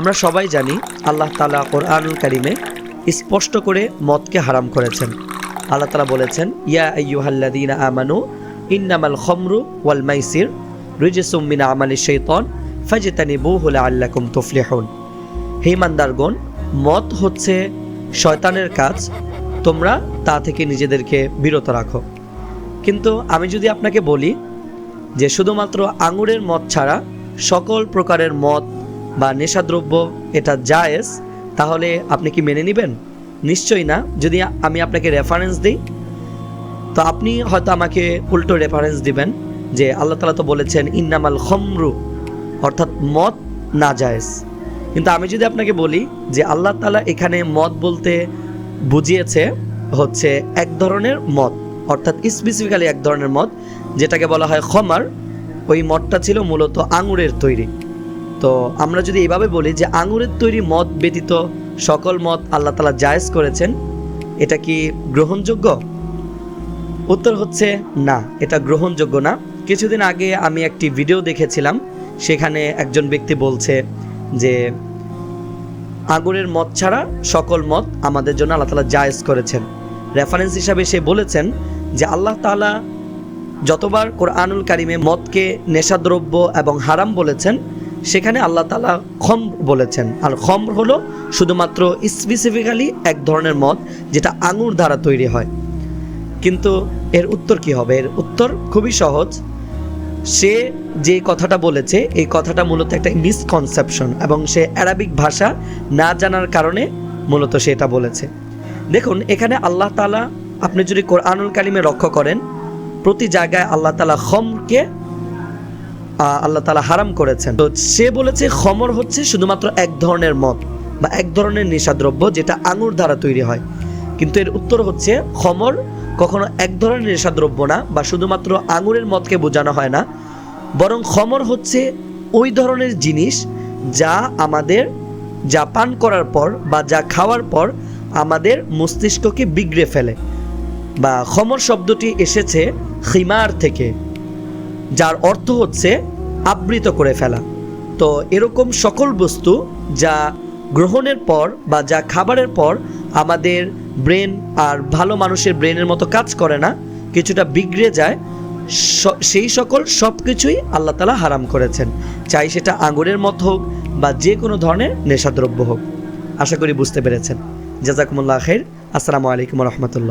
আমরা সবাই জানি আল্লাহ তালা কোরআনুল কারিমে স্পষ্ট করে মদকে হারাম করেছেন। আল্লাহ তালা বলেছেন, ইয়া আইয়ুহাল্লাদিনা আমানু ইন্নামাল খমরু ওয়াল মাইসির রিজিসুম মিনা আমালি শৈতন ফাজিতানি বহুল আল্লাকুম তুফলিহুন। হে ইমানদারগণ, মদ হচ্ছে শয়তানের কাজ, তোমরা তা থেকে নিজেদেরকে বিরত রাখো। কিন্তু আমি যদি আপনাকে বলি যে শুধুমাত্র আঙুরের মদ ছাড়া সকল প্রকারের মদ বা নেশাদ্রব্য এটা জায়েজ, তাহলে আপনি কি মেনে নেবেন? নিশ্চয়ই না। যদি আমি আপনাকে রেফারেন্স দিই, তো আপনি হয়তো আমাকে উল্টো রেফারেন্স দিবেন যে আল্লাহ তালা তো বলেছেন, ইন্নামাল খমরু অর্থাৎ মদ না জায়েজ। কিন্তু আমি যদি আপনাকে বলি যে আল্লাহ তালা এখানে মদ বলতে বুঝিয়েছে হচ্ছে এক ধরনের মদ, অর্থাৎ স্পেসিফিক্যালি এক ধরনের মদ, যেটাকে বলা হয় খমার। ওই মদটা ছিল মূলত আঙুরের তৈরি। তো আমরা যদি এইভাবে বলি যে আঙুরের তৈরি মদ ব্যতীত সকল মদ আল্লাহ তালা জায়েজ করেছেন, এটা কি গ্রহণযোগ্য? উত্তর হচ্ছে না, এটা গ্রহণযোগ্য না। কিছুদিন আগে আমি একটি ভিডিও দেখেছিলাম, সেখানে একজন ব্যক্তি বলছে যে আগুনের মদ ছাড়া সকল মদ আমাদের জন্য আল্লাহ তালা জায়েজ করেছেন। রেফারেন্স হিসাবে সে বলেছেন যে আল্লাহ তালা যতবার কোরআনুল কারিমে মদকে নেশাদ্রব্য এবং হারাম বলেছেন সেখানে আল্লাহ তালা খম বলেছেন। আর খম হলো শুধুমাত্র স্পেসিফিক্যালি এক ধরনের মদ যেটা আঙুর দ্বারা তৈরি হয়। কিন্তু এর উত্তর কি হবে? এর উত্তর খুবই সহজ। সে যে কথাটা বলেছে, এই কথাটা মূলত একটা মিসকনসেপশন এবং সে অ্যারাবিক ভাষা না জানার কারণে মূলত সে এটা বলেছে। দেখুন, এখানে আল্লাহ তালা আপনি যদি কোরআনুল কালিমে লক্ষ্য করেন, প্রতি জায়গায় আল্লাহ তালা খমকে আল্লাহ তালা হারাম করেছেন। তো সে বলেছে, খমর হচ্ছে শুধুমাত্র এক ধরনের মদ বা এক ধরনের নেশাদ্রব্য যেটা আঙুর দ্বারা তৈরি হয়। কিন্তু এর উত্তর হচ্ছে, খমর কখনো এক ধরনের নেশাদ্রব্য না বা শুধুমাত্র আঙুরের মদকে বোঝানো হয় না। বরং খমর হচ্ছে ওই ধরনের জিনিস যা আমাদের যা পান করার পর বা যা খাওয়ার পর আমাদের মস্তিষ্ককে বিগড়ে ফেলে। বা খমর শব্দটি এসেছে খিমার থেকে, যার অর্থ হচ্ছে আবৃত করে ফেলা। তো এরকম সকল বস্তু যা গ্রহণের পর বা যা খাবারের পর আমাদের ব্রেন আর ভালো মানুষের ব্রেনের মতো কাজ করে না, কিছুটা বিগড়ে যায় সেই সকল সব কিছুই আল্লাহ তালা হারাম করেছেন। চাই সেটা আঙুরের মত হোক বা যে কোনো ধরনের নেশাদ্রব্য হোক। আশা করি বুঝতে পেরেছেন। জাজাকুমুল্লাহ খের আসসালামু আলাইকুম রহমতুল্লাহ।